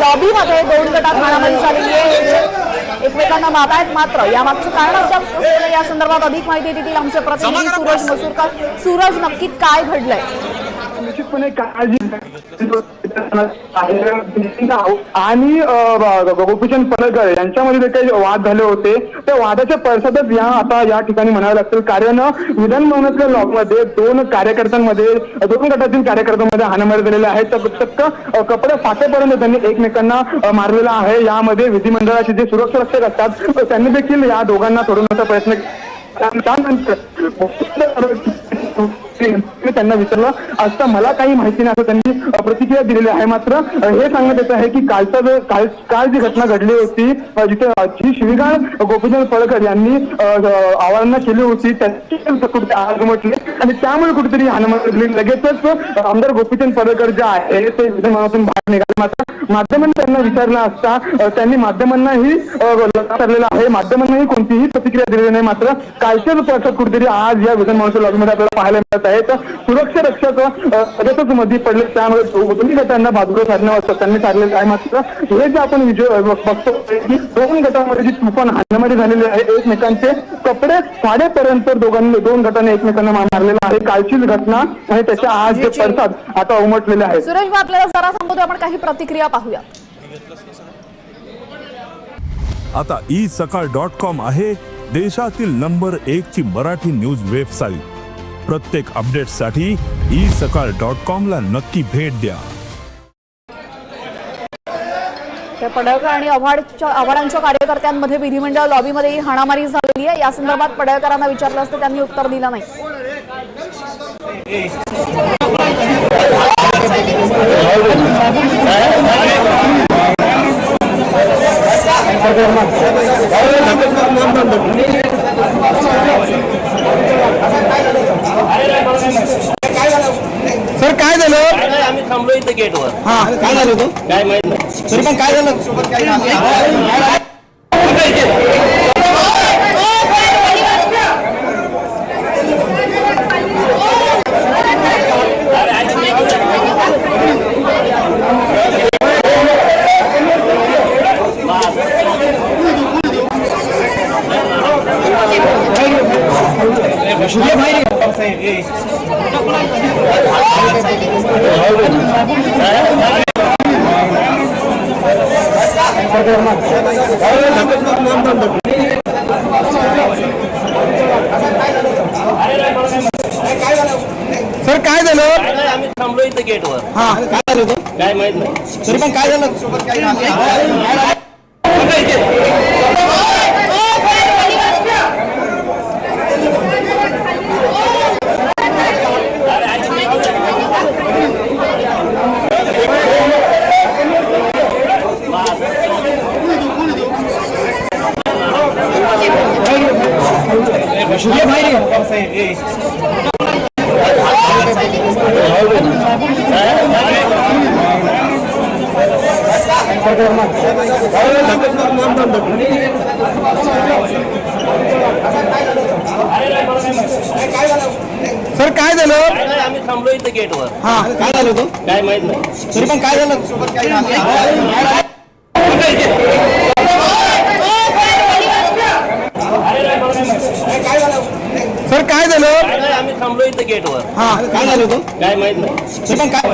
लॉबीमध्ये दोन गटात हाणामारी झालेली आहे. एकमेकांना मात आहेत मात्र यामागचं कारण अद्याप. या संदर्भात अधिक माहिती देतील आमचे प्रतिनिधी सूरज मसूरकर. सूरज नक्की काय घडलंय? निश्चितपणे काळजी आणि गोपीचंद पडळकर यांच्यामध्ये जे काही वाद झाले होते त्या वादाच्या पडसादच या आता या ठिकाणी म्हणावे लागतील. कारण विधान भवनातल्या दोन कार्यकर्त्यांमध्ये दोन गटातील कार्यकर्त्यांमध्ये हाणामारी झालेले आहेत तर चक्क कपडे फाटेपर्यंत त्यांनी एकमेकांना मारलेला आहे. यामध्ये विधिमंडळाचे जे सुरक्षा रक्षक असतात त्यांनी देखील या दोघांना सोडवण्याचा प्रयत्न त्यानंतर त्यांना विचारलं असता मला काही माहिती नाही असं त्यांनी प्रतिक्रिया दिलेली आहे मात्र हे सांगण्यात येत आहे की कालचा जो काल काल जी घटना घडली होती जिथे जी शिवीगाळ गोपीचंद पळकर यांनी अ, केली होती त्याची आज आग म्हटली. आणि त्यामुळे कुठेतरी हनुमान लगेचच आमदार गोपीचंद पडळकर जे आहे ते विधानभवनातून बाहेर निघाले. मात्र माध्यमांनी त्यांना विचारलं असता त्यांनी माध्यमांनाही अ, विचारलेलं आहे. माध्यमांनाही कोणतीही प्रतिक्रिया दिलेली नाही. मात्र कालच्याच पक्षात कुठेतरी आज या विधानभवनाच्या लॉबीमध्ये आपल्याला पाहायला मिळत आहे. तर सुरक्षा लगेचच मध्ये पडले. त्यामुळे दोन्ही गटांना बाजूला साधण्यावर त्यांनी साधलेलं आहे. मात्र हे जे आपण विजय बघतो की दोन गटांमध्ये जी तुफान हाणामारी झालेली आहे एकमेकांचे कपडे फाडेपर्यंत दोघांनी दोन गटांनी एकमेकांना मारलेलं आहे. कालचीच घटना आणि त्याच्या आज जे पडसाद आता उमटलेले आहेत. सुरेश आपल्याला जरा सांगतो आपण काही प्रतिक्रिया पाहूया. आता ई सकाळ डॉट कॉम आहे देशातील नंबर एक ची मराठी न्यूज वेबसाईट प्रत्येक अपडेटसाठी ई सकाळ डॉट कॉम ला नक्की भेट द्या. तर पडळकर आणि आव्हाडच्या आव्हाडांच्या कार्यकर्त्यांमध्ये विधिमंडळ लॉबीमध्ये ही हाणामारी झालेली आहे. या संदर्भात पडळकरांना विचारलं असतं त्यांनी उत्तर दिलं नाही. सर काय झालं? आम्ही थांबलो इथं गेटवर. हा काय झालं होतं? काय माहीत नाही. तरी पण काय झालं? सर काय झालं? आम्ही थांबलो इथं गेटवर हा काय झालं होतं? काय माहीत नाही. तरी पण काय झालं? सर काय झालं आम्ही थांबलो इथं गेटवर हा काय झालं होतं काय माहीत नाही तरी पण काय झालं काय झालं? आम्ही थांबलो इथं गेटवर. हा. काय झालं होतं? काय माहीत नाही. पण काय